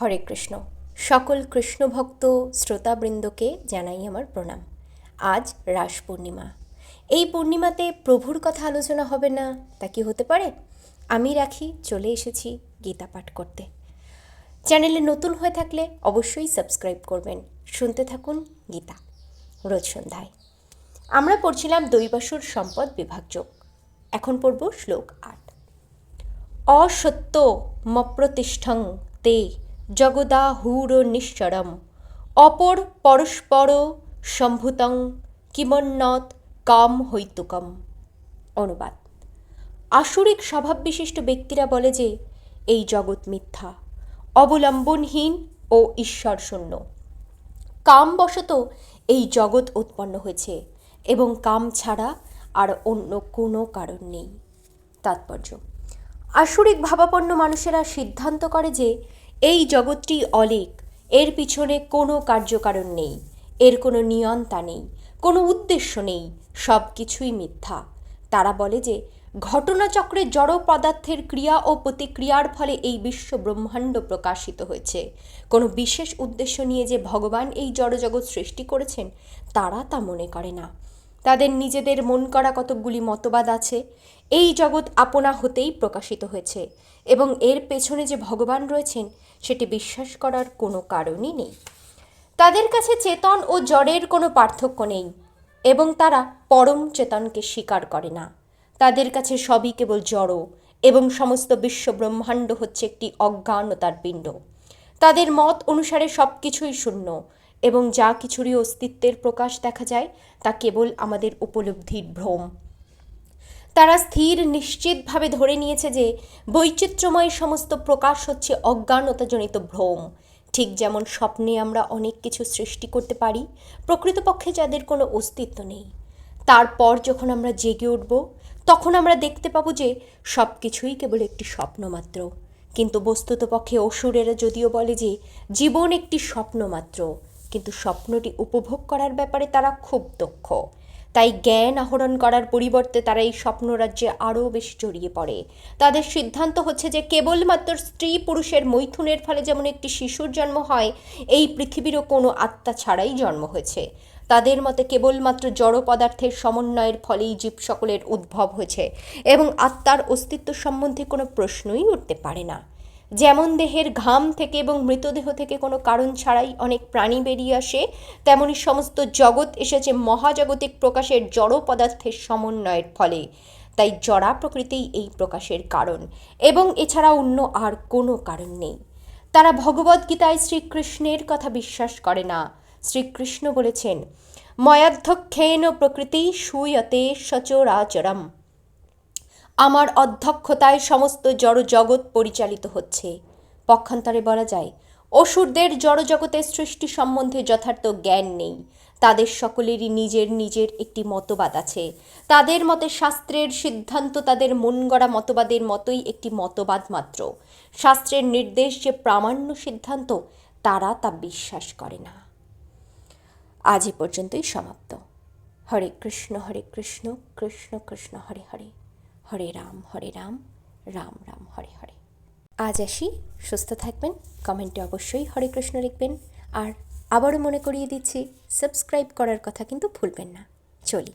হরে কৃষ্ণ। সকল কৃষ্ণভক্ত শ্রোতাবৃন্দকে জানাই আমার প্রণাম। আজ রাস পূর্ণিমা। এই পূর্ণিমাতে প্রভুর কথা আলোচনা হবে না, তা কি হতে পারে? আমি রাখি, চলে এসেছি গীতা পাঠ করতে। চ্যানেলে নতুন হয়ে থাকলে অবশ্যই সাবস্ক্রাইব করবেন। শুনতে থাকুন গীতা। রোজ সন্ধ্যায়। আমরা পড়ছিলাম দৈবাসুর সম্পদ বিভাগযোগ এখন পড়ব শ্লোক আট। অসত্য মপ্রতিষ্ঠং তে জগদাহুর নিশ্চরম অপর পরস্পর সম্ভূতং কিমন্নত কাম হৈতুকম। অনুবাদ। আসরিক স্বভাববিশিষ্ট ব্যক্তিরা বলে যে, এই জগৎ মিথ্যা, অবলম্বনহীন ও ঈশ্বরশূন্য। কামবশত এই জগৎ উৎপন্ন হয়েছে এবং কাম ছাড়া আর অন্য কোনো কারণ নেই। তাৎপর্য। আসরিক ভাবাপন্ন মানুষেরা সিদ্ধান্ত করে যে এই জগৎটি অলেক এর পিছনে কোনো কার্যকারণ নেই। এর কোনো নিয়ন্তা নেই। কোনো উদ্দেশ্য নেই। সব কিছুই মিথ্যা। তারা বলে যে, ঘটনাচক্রে জড় পদার্থের ক্রিয়া ও প্রতিক্রিয়ার ফলে এই বিশ্ব ব্রহ্মাণ্ড প্রকাশিত হয়েছে। কোনো বিশেষ উদ্দেশ্য নিয়ে যে ভগবান এই জড়জগৎ সৃষ্টি করেছেন, তারা তা মনে করে না। তাদের নিজেদের মন করা কতকগুলি মতবাদ আছে। এই জগৎ আপনা হতেই প্রকাশিত হয়েছে। এবং এর পেছনে যে ভগবান রয়েছেন, সেটি বিশ্বাস করার কোনো কারণই নেই। তাদের কাছে চেতন ও জড়ের কোনো পার্থক্য নেই এবং তারা পরম চেতনকে স্বীকার করে না। তাদের কাছে সবই কেবল জড় এবং সমস্ত বিশ্ব ব্রহ্মাণ্ড হচ্ছে একটি অজ্ঞানতার পিণ্ড। তাদের মত অনুসারে সব কিছুই শূন্য এবং যা কিছুরই অস্তিত্বের প্রকাশ দেখা যায়, তা কেবল আমাদের উপলব্ধির ভ্রম। তারা স্থির নিশ্চিতভাবে ধরে নিয়েছে যে বৈচিত্র্যময় সমস্ত প্রকাশ হচ্ছে অজ্ঞানতাজনিত ভ্রম। ঠিক যেমন স্বপ্নে আমরা অনেক কিছু সৃষ্টি করতে পারি, প্রকৃতপক্ষে যাদের কোনো অস্তিত্ব নেই। তারপর যখন আমরা জেগে উঠব, তখন আমরা দেখতে পাবো যে সব কিছুই কেবল একটি স্বপ্ন মাত্র। কিন্তু বস্তুতপক্ষে অসুরেরা যদিও বলে যে জীবন একটি স্বপ্ন মাত্র, কিন্তু স্বপ্নটি উপভোগ করার ব্যাপারে তারা খুব দক্ষ। তাই জ্ঞান আহরণ করার পরিবর্তে তারা এই স্বপ্নরাজ্যে আরও বেশি জড়িয়ে পড়ে। তাদের সিদ্ধান্ত হচ্ছে যে কেবলমাত্র স্ত্রী পুরুষের মৈথুনের ফলে যেমন একটি শিশুর জন্ম হয়, এই পৃথিবীরও কোনো আত্মা ছাড়াই জন্ম হয়েছে। তাদের মতে কেবলমাত্র জড় পদার্থের সমন্বয়ের ফলেই জীব সকলের উদ্ভব হয়েছে এবং আত্মার অস্তিত্ব সম্বন্ধে কোনো প্রশ্নই উঠতে পারে না। যেমন দেহের ঘাম থেকে এবং মৃতদেহ থেকে কোনো কারণ ছাড়াই অনেক প্রাণী বেরিয়ে আসে, তেমনি সমস্ত জগৎ এসেছে মহাজাগতিক প্রকাশের জড় পদার্থের সমন্বয়ের ফলে। তাই জড়া প্রকৃতিই এই প্রকাশের কারণ। এবং এছাড়া অন্য আর কোনো কারণ নেই। তারা ভগবদ্গীতায় শ্রীকৃষ্ণের কথা বিশ্বাস করে না। শ্রীকৃষ্ণ বলেছেন ময়াধ্যক্ষেন প্রকৃতি সুয়তে সচরাচরম। আমার অধ্যক্ষতায় সমস্ত জড় জগৎ পরিচালিত হচ্ছে। পক্ষান্তরে বলা যায়, অসুরদের জড়জগতের সৃষ্টি সম্বন্ধে যথার্থ জ্ঞান নেই। তাদের সকলেরই নিজের নিজের একটি মতবাদ আছে। তাদের মতে শাস্ত্রের সিদ্ধান্ত তাদের মন গড়া মতবাদের মতোই একটি মতবাদ মাত্র। শাস্ত্রের নির্দেশ যে প্রামাণ্য সিদ্ধান্ত, তারা তা বিশ্বাস করে না। আজ এ পর্যন্তই সমাপ্ত। হরে কৃষ্ণ হরে কৃষ্ণ কৃষ্ণ কৃষ্ণ, হরে হরে। হরে রাম হরে রাম রাম রাম, হরে হরে। আজ আসি, সুস্থ থাকবেন, কমেন্টে অবশ্যই হরে কৃষ্ণ লিখবেন, আর আবারও মনে করিয়ে দিচ্ছি, সাবস্ক্রাইব করার কথা কিন্তু ভুলবেন না। চলি।